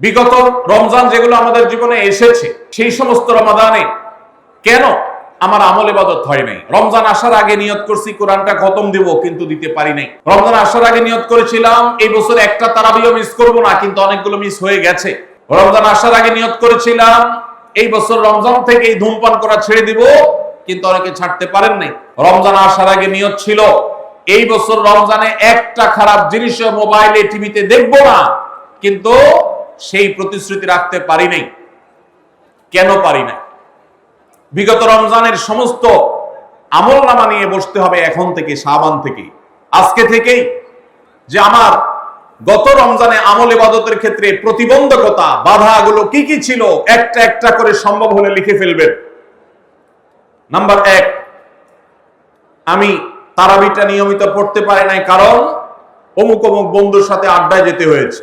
বিগত রমজান যেগুলো আমাদের জীবনে এসেছে, সেই সমস্ত রমাদানে কেন আমার আমল ইবাদত হয় নাই? রমজান আসার আগে নিয়ত করছি, কোরআনটা খতম দিব, কিন্তু দিতে পারি নাই। রমজান আসার আগে নিয়ত করেছিলাম, এই বছর একটা তারাবিও মিস করব না, কিন্তু অনেকগুলো মিস হয়ে গেছে। রমজান আসার আগে নিয়ত করেছিলাম, এই বছর রমজান থেকে এই ধূমপান করা ছেড়ে দিব, কিন্তু অনেকে ছাড়তে পারেন নাই। রমজান আসার আগে নিয়ত ছিল, এই বছর রমজানে একটা খারাপ জিনিসও মোবাইলে, টিভিতে দেখব না, কিন্তু সেই প্রতিশ্রুতি রাখতে পারি নাই। কেন পারি না বিগত রমজানের সমস্ত আমল নামা নিয়ে বসতে হবে এখন থেকে সাবান থেকে। আজকে থেকেই যে আমার গত রমজানে আমল ইবাদতের ক্ষেত্রে প্রতিবন্ধকতা, বাধাগুলো কি কি ছিল, একটা একটা করে সম্ভব হলে লিখে ফেলবেন। নাম্বার এক, আমি তারাবিটা নিয়মিত পড়তে পারি নাই কারণ অমুক অমুক বন্ধুর সাথে আড্ডায় যেতে হয়েছে।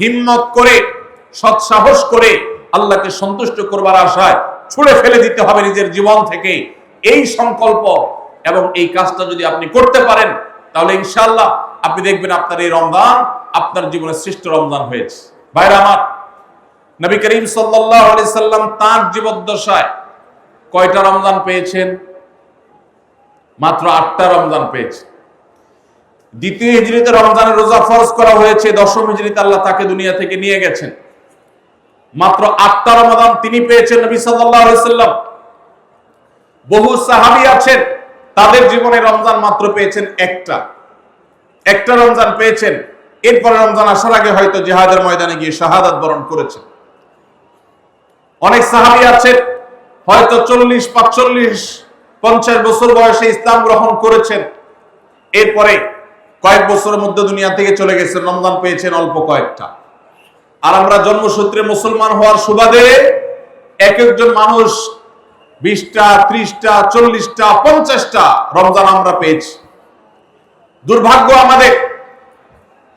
হিম্মত করে, সৎসাহস করে আল্লাহকে সন্তুষ্ট করবার আশায় ছুড়ে ফেলে দিতে হবে নিজের জীবন থেকে। এই সংকল্প এবং এই কাজটা যদি আপনি করতে পারেন, তাহলে ইনশাআল্লাহ আপনি দেখবেন আপনার এই রমজান আপনার জীবনে শ্রেষ্ঠ রমজান হয়েছে। ভাইরা আমার, নবী করিম সাল্লাম তার জীবদ্দশায় কয়টা রমজান পেয়েছেন? মাত্র আটটা রমজান পেয়েছেন। দ্বিতীয় হিজরিতে রমজানের রোজা ফরজ করা হয়েছে, দশম হিজরিতে আল্লাহ তাকে দুনিয়া থেকে নিয়ে গেছেন। মাত্র আটটা রমাদান তিনি পেয়েছেন নবী সাল্লাম। বহু সাহাবী আছেন, তাদের জীবনে রমজান মাত্র পেয়েছেন একটা। একটা রমজান পেয়েছেন, এরপরে রমজান আসার আগে হয়তো জেহাদের ময়দানে গিয়ে শাহাদাত বরণ করেছেন। অনেক সাহাবী আছেন, হয়তো চল্লিশ, পাঁচচল্লিশ, পঞ্চাশ বছর বয়সে ইসলাম গ্রহণ করেছেন। এরপরে কয়েক বছরের মধ্যে দুনিয়া থেকে চলে গেছেন রমজান পেয়েছেন অল্প কয়েকটা। আর আমরা জন্মসূত্রে মুসলমান হওয়ার সুবাদে এক একজন মানুষ বিশটা, ত্রিশটা, চল্লিশটা, পঞ্চাশটা রমজান আমরা পেয়েছি। দুর্ভাগ্য আমাদের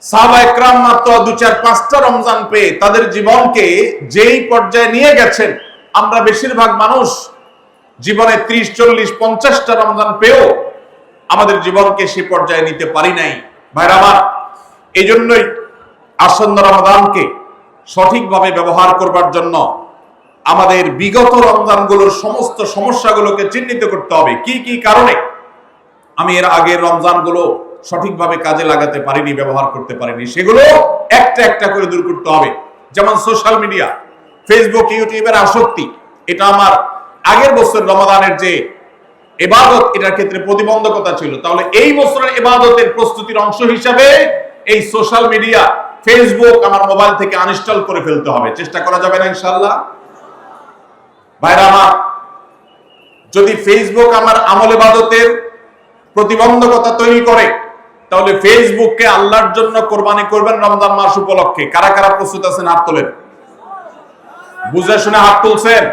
সাহাবা মাত্র দু চার পাঁচটা রমজান পেয়ে তাদের জীবনকে যেই পর্যায়ে নিয়ে গেছেন, আমরা বেশিরভাগ মানুষ জীবনে ত্রিশ, চল্লিশ, পঞ্চাশটা রমজান পেয়েও আমাদের জীবনকে সে পর্যায়ে নিতে পারি নাই। ভাইরা আমার এই জন্যই আসন্ন রমদানকে সঠিকভাবে ব্যবহার করবার জন্য আমাদের বিগত রমজানগুলোর সমস্ত সমস্যাগুলোকে চিহ্নিত করতে হবে। কি কি কারণে? আমি এর আগের রমজানগুলো সঠিকভাবে কাজে লাগাতে পারিনি, ব্যবহার করতে পারিনি। সেগুলো একটা একটা করে দূর করতে হবে। যেমন সোশ্যাল মিডিয়া, ফেসবুক, ইউটিউবের আসক্তি, এটা আমার আগের বছর রমাদানের যে এবাদত এটার ক্ষেত্রে প্রতিবন্ধকতা ছিল। তাহলে এই বছরের এবাদতের প্রস্তুতির অংশ হিসাবে এই সোশ্যাল মিডিয়া, ফেসবুক আমার মোবাইল থেকে আনইনস্টল করে ফেলতে হবে। চেষ্টা করা যাবে না ইনশাল্লাহ ভাইরা আমার, যদি ফেসবুক আমার আমল ইবাদতের প্রতিবন্ধকতা তৈরি করে, তাহলে ফেসবুককে আল্লাহর জন্য কোরবানি করবেন রমজান মাস উপলক্ষে। কারা কারা প্রস্তুত আছেন হাত তোলেন? বুঝে শুনে হাত তুলছেন?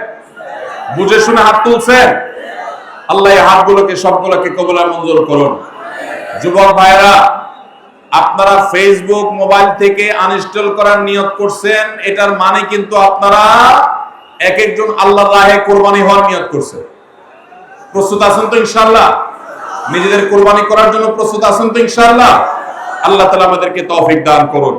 বুঝে শুনে হাত তুলছেন? আল্লাহ হাতগুলোকে, সবগুলোকে কবলা মঞ্জুর করুন। যুবক ভাইরা আপনারা ফেসবুক মোবাইল থেকে আনইনস্টল করার নিয়ত করছেন, এটার মানে কিন্তু আপনারা এক একজন আল্লাহ রাহে কোরবানি হওয়ার নিয়ত করছেন। প্রস্তুত আছেন তো ইনশাআল্লাহ? নিজেদের কোরবানি করার জন্য প্রস্তুত আছেন তো ইনশাআল্লাহ? আল্লাহ তালা আমাদেরকে তৌফিক দান করুন।